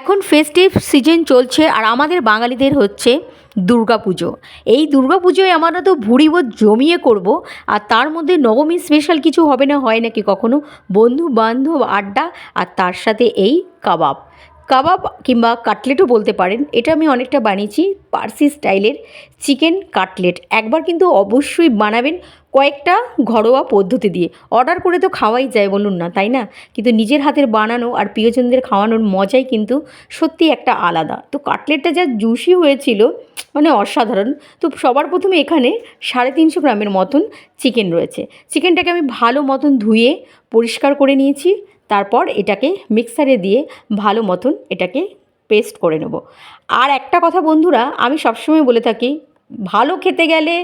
এখন festive season চলছে আর আমাদের বাঙালিদের হচ্ছে দুর্গাপুজো। এই দুর্গাপুজোয় আমরা তো ভুড়িব জমিয়ে করব, আর তার মধ্যে নবমী স্পেশাল কিছু হবে না, হয় নাকি কখনো? বন্ধু বান্ধব আড্ডা, আর তার সাথে এই কাবাব। কাবাব কিংবা কাটলেটও বলতে পারেন। এটা আমি অনেকটা বানিয়েছি, পার্সি স্টাইলের চিকেন কাটলেট। একবার কিন্তু অবশ্যই বানাবেন কয়েকটা ঘরোয়া পদ্ধতি দিয়ে। অর্ডার করে তো খাওয়াই যায় বলুন না, তাই না? কিন্তু নিজের হাতের বানানো আর প্রিয়জনদের খাওয়ানোর মজাই কিন্তু সত্যি একটা আলাদা। তো কাটলেটটা যা জুসি হয়েছিল মানে অসাধারণ। তো সবার প্রথমে এখানে সাড়ে তিনশো গ্রামের মতন চিকেন রয়েছে। চিকেনটাকে আমি ভালো মতন ধুয়ে পরিষ্কার করে নিয়েছি। তারপর এটাকে মিক্সারে দিয়ে ভালো মতন এটাকে পেস্ট করে নেব। আর একটা কথা বন্ধুরা আমি সবসময় বলে থাকি ভালো খেতে গেলে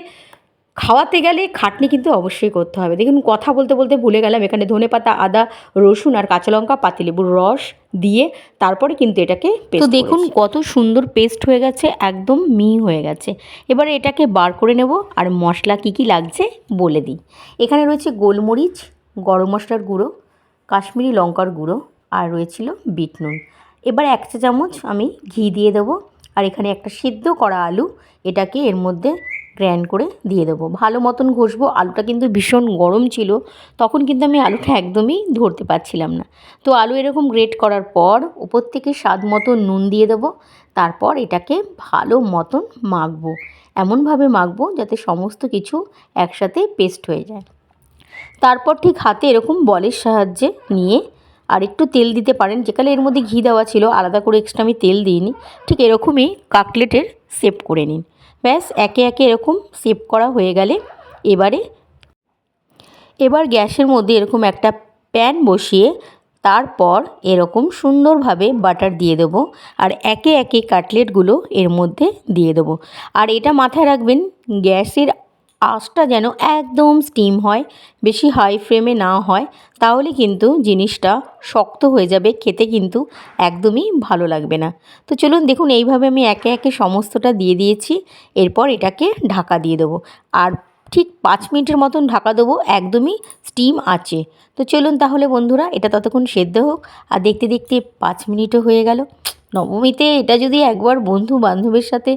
খাওয়াতে গেলে খাটনি কিন্তু অবশ্যই করতে হবে। দেখুন কথা বলতে বলতে ভুলে গেলাম এখানে ধনে পাতা আদা রসুন আর কাঁচা লঙ্কা পাতিলেবুর রস দিয়ে তারপরে কিন্তু এটাকে তো দেখুন কত সুন্দর পেস্ট হয়ে গেছে একদম মি হয়ে গেছে। এবারে এটাকে বার করে নেব আর মশলা কী কী লাগছে বলে দিই। এখানে রয়েছে গোলমরিচ গরম মশলার গুঁড়ো কাশ্মীরি লঙ্কার গুঁড়ো আর রয়েছিল বিট নুন। এবার এক চা চামচ আমি ঘি দিয়ে দেবো আর এখানে একটা সিদ্ধ করা আলু এটাকে এর মধ্যে গ্র্যান্ড করে দিয়ে দেবো। ভালো মতন ঘষবো, আলুটা কিন্তু ভীষণ গরম ছিল, তখন কিন্তু আমি আলুটা একদমই ধরতে পারছিলাম না। তো আলু এরকম গ্রেট করার পর উপর থেকে স্বাদ মতো নুন দিয়ে দেবো, তারপর এটাকে ভালো মতন মাখবো। এমনভাবে মাখবো যাতে সমস্ত কিছু একসাথে পেস্ট হয়ে যায়। তারপর ঠিক হাতে এরকম বলের সাহায্যে নিয়ে আর একটু তেল দিতে পারেন। যেখানে এর মধ্যে ঘি দেওয়া ছিল, আলাদা করে এক্সট্রা আমি তেল দিইনি। ঠিক এরকমই কাকলেটের শেপ করে নিন। ব্যাস, একে একে এরকম শেপ করা হয়ে গেলে এবারে, এবার গ্যাসের মধ্যে এরকম একটা প্যান বসিয়ে তারপর এরকম সুন্দরভাবে বাটার দিয়ে দেবো আর একে একে কাটলেটগুলো এর মধ্যে দিয়ে দেবো। আর এটা মাথায় রাখবেন, গ্যাসের আঁচটা যেন একদম স্টিম হয়, বেশি হাই ফ্লেমে না হয়, তাহলে কিন্তু জিনিসটা শক্ত হয়ে যাবে, খেতে কিন্তু একদমই ভালো লাগবে না। তো চলুন দেখুন, এইভাবে আমি একে একে সমস্তটা দিয়ে দিয়েছি, এরপর এটাকে ঢাকা দিয়ে দেবো। আর ঠিক পাঁচ মিনিটের মতন ঢাকা দেবো, একদমই স্টিম আছে। তো চলুন তাহলে বন্ধুরা, এটা ততক্ষণ সেদ্ধ হোক। আর দেখতে দেখতে পাঁচ মিনিটও হয়ে গেল। নবমীতে এটা যদি একবার বন্ধু বান্ধবের সাথে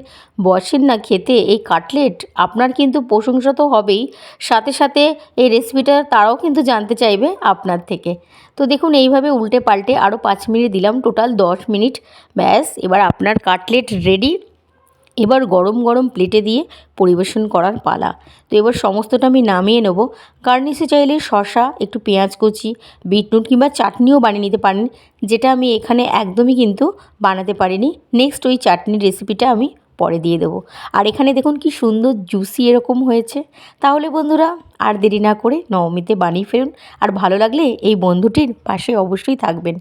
বসেন না খেতে এই কাটলেট, আপনার কিন্তু প্রশংসা তো হবেই। সাথে সাথে এই রেসিপিটা তারাও কিন্তু জানতে চাইবে আপনার থেকে। তো দেখুন, এইভাবে উল্টে পাল্টে আরও পাঁচ মিনিট দিলাম টোটাল দশ মিনিট। ব্যাস, এবার আপনার কাটলেট রেডি এবার গরম গরম প্লেটে দিয়ে পরিবেশন করার পালা। তো এবার সমস্তটা আমি নামিয়ে নেব। গার্নিশে চাইলে শশা একটু পেঁয়াজ কুচি বিটনুট কিংবা চাটনিও বানিয়ে নিতে পারেন, যেটা আমি এখানে একদমই কিন্তু বানাতে পারিনি। নেক্সট ওই চাটনির রেসিপিটা আমি পরে দিয়ে দেবো। আর এখানে দেখুন কি সুন্দর জুসি এরকম হয়েছে। তাহলে বন্ধুরা, আর দেরি না করে নবমীতে বানিয়ে ফেলুন। আর ভালো লাগলে এই বন্ধুটির পাশে অবশ্যই থাকবেন।